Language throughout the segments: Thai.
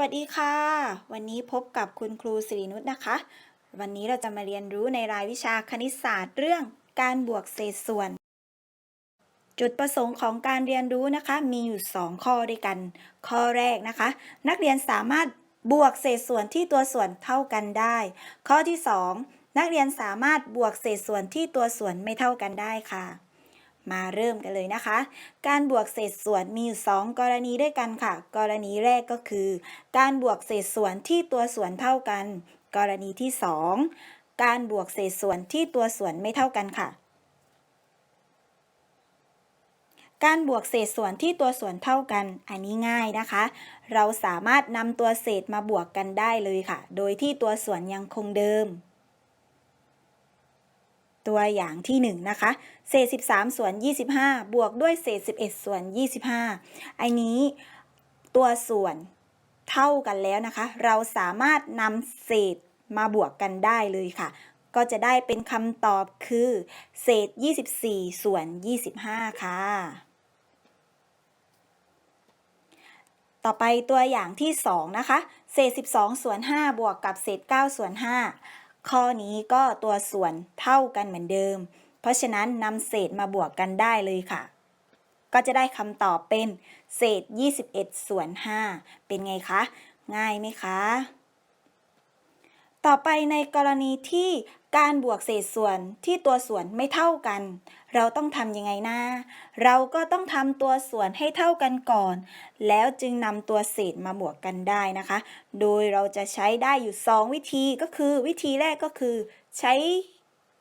วัสดีค่ะ วันนี้พบกับคุณครูสิรินุชนะคะ วันนี้เราจะมาเรียนรู้ในรายวิชาคณิตศาสตร์เรื่องการบวกเศษส่วน จุดประสงค์ของการเรียนรู้นะคะ มีอยู่ 2 ข้อด้วยกัน ข้อแรกนะคะ นักเรียนสามารถบวกเศษส่วนที่ตัวส่วนเท่ากันได้ ข้อที่ 2 นักเรียนสามารถบวกเศษส่วนที่ตัวส่วนไม่เท่ากันได้ค่ะ มาเริ่มกันเลยนะคะ การบวกเศษส่วนมีอยู่สองกรณีด้วยกันค่ะ กรณีแรกก็คือ การบวกเศษส่วนที่ตัวส่วนเท่ากัน กรณีที่ 2 การบวกเศษส่วนที่ตัวส่วนไม่เท่ากันค่ะ การบวกเศษส่วนที่ตัวส่วนเท่ากัน อันนี้ง่ายนะคะ เราสามารถนำตัวเศษมาบวกกันได้เลยค่ะ โดยที่ตัวส่วนยังคงเดิม ตัวอย่างที่1นงนะคะเศษ13 ส่วน 25 บวกด้วยเศษ 11 ส่วน 25 อันนี้ตัวส่วนเท่ากันแล้วนะคะ เราสามารถนำเศษมาบวกกันได้เลยค่ะ ก็จะได้เป็นคำตอบคือ เศษ 24 ส่วน 25 ค่ะ ต่อไปตัวอย่างที่ 2 นะคะ เศษ 12 ส่วน 5 บวกกับเศษ 9 ส่วน 5 ข้อนี้ก็ตัวส่วนเท่ากันเหมือนเดิม เพราะฉะนั้นนำเศษมาบวกกันได้เลยค่ะ ก็จะได้คำตอบเป็น เศษ 21 ส่วน 5 เป็นไงคะ ง่ายไหมคะ ต่อไปในกรณีที่การบวกเศษส่วนที่ตัวส่วนไม่เท่ากัน เราต้องทำยังไงนะเราก็ต้องทำตัวส่วนให้เท่ากันก่อน แล้วจึงนำตัวเศษมาบวกกันได้นะคะ โดยเราจะใช้ได้อยู่ 2 วิธีก็คือ วิธีแรกก็คือ ใช้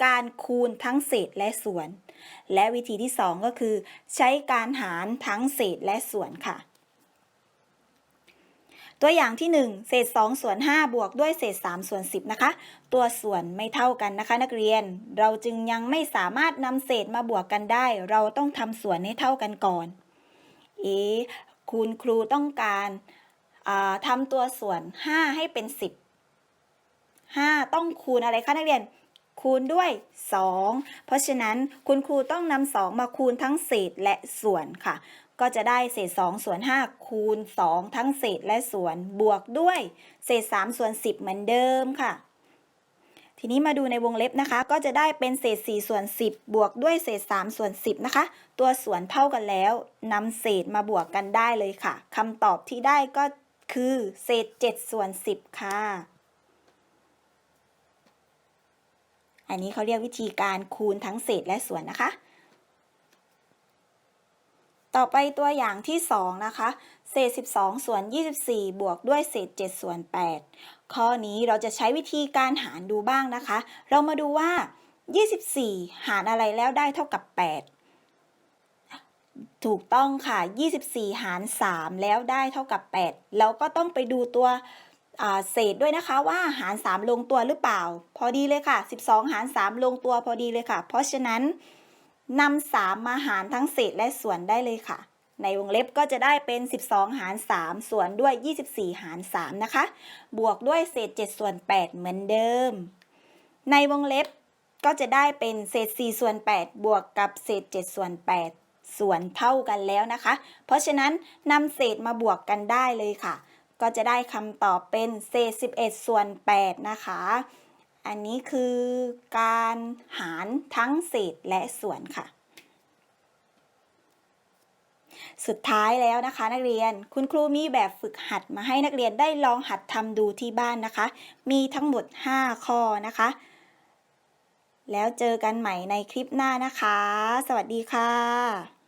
การคูณทั้งเศษและส่วน และวิธีที่ 2 ก็คือ ใช้การหารทั้งเศษและส่วนค่ะ ตัวอย่างที่ 1 เศษ2ส่วน5บวกด้วยเศษ3ส่วน10นะคะ ตัวส่วนไม่เท่ากันนะคะ นักเรียน เราจึงยังไม่สามารถนำเศษมาบวกกันได้ เราต้องทำส่วนให้เท่ากันก่อน เอ๊คุณครูต้องการทำตัวส่วน 5 ให้เป็น 10 5 ต้องคูณอะไรคะนักเรียน คูณด้วย 2 เพราะฉะนั้นคุณครูต้องนำ2มาคูณทั้งเศษและส่วนค่ะ ก็จะได้เศษ 2 ส่วน 5 คูณ 2 ทั้งเศษและส่วนบวกด้วย เศษ 3 ส่วน 10 เหมือนเดิมค่ะ ทีนี้มาดูในวงเล็บนะคะ ก็จะได้เป็นเศษ 4 ส่วน 10 บวกด้วยเศษ 3 ส่วน 10 นะคะ ตัวส่วนเท่ากันแล้วนำเศษมาบวกกันได้เลยค่ะคำตอบที่ได้ก็คือเศษ 7 ส่วน 10 ค่ะ อันนี้เขาเรียกวิธีการคูณทั้งเศษและส่วนนะคะ ต่อไปตัวอย่างที่ 2 นะคะ เศษ 12 ส่วน 24 บวกด้วยเศษ 7 ส่วน 8 ข้อนี้เราจะใช้วิธีการหารดูบ้างนะคะ เรามาดูว่า 24 หารอะไรแล้วได้เท่ากับ 8ถูกต้องค่ะ 24 หาร 3 แล้วได้เท่ากับ 8 เราก็ต้องไปดูตัว เศษด้วยนะคะว่าหาร 3 ลงตัวหรือเปล่า พอดีเลยค่ะ 12 หาร 3 ลงตัวพอดีเลยค่ะ เพราะฉะนั้นนำ3มาหารทั้งเศษและส่วนได้เลยค่ะ ในวงเล็บก็จะได้เป็น 12 หาร 3 ส่วนด้วย 24 หาร 3 นะคะ บวกด้วยเศษ 7 ส่วน 8 เหมือนเดิม ในวงเล็บก็จะได้เป็นเศษ 4 ส่วน 8 บวกกับเศษ 7 ส่วน 8 ส่วนเท่ากันแล้วนะคะ เพราะฉะนั้นนำเศษมาบวกกันได้เลยค่ะ ก็จะได้คำตอบเป็นเศษ 11 ส่วน 8 นะคะ อันนี้คือการหารทั้งเศษและส่วนค่ะ สุดท้ายแล้วนะคะ นักเรียนคุณครูมีแบบฝึกหัดมาให้นักเรียนได้ลองหัดทำดูที่บ้านนะคะ มีทั้งหมด 5 ข้อนะคะ แล้วเจอกันใหม่ในคลิปหน้านะคะ สวัสดีค่ะ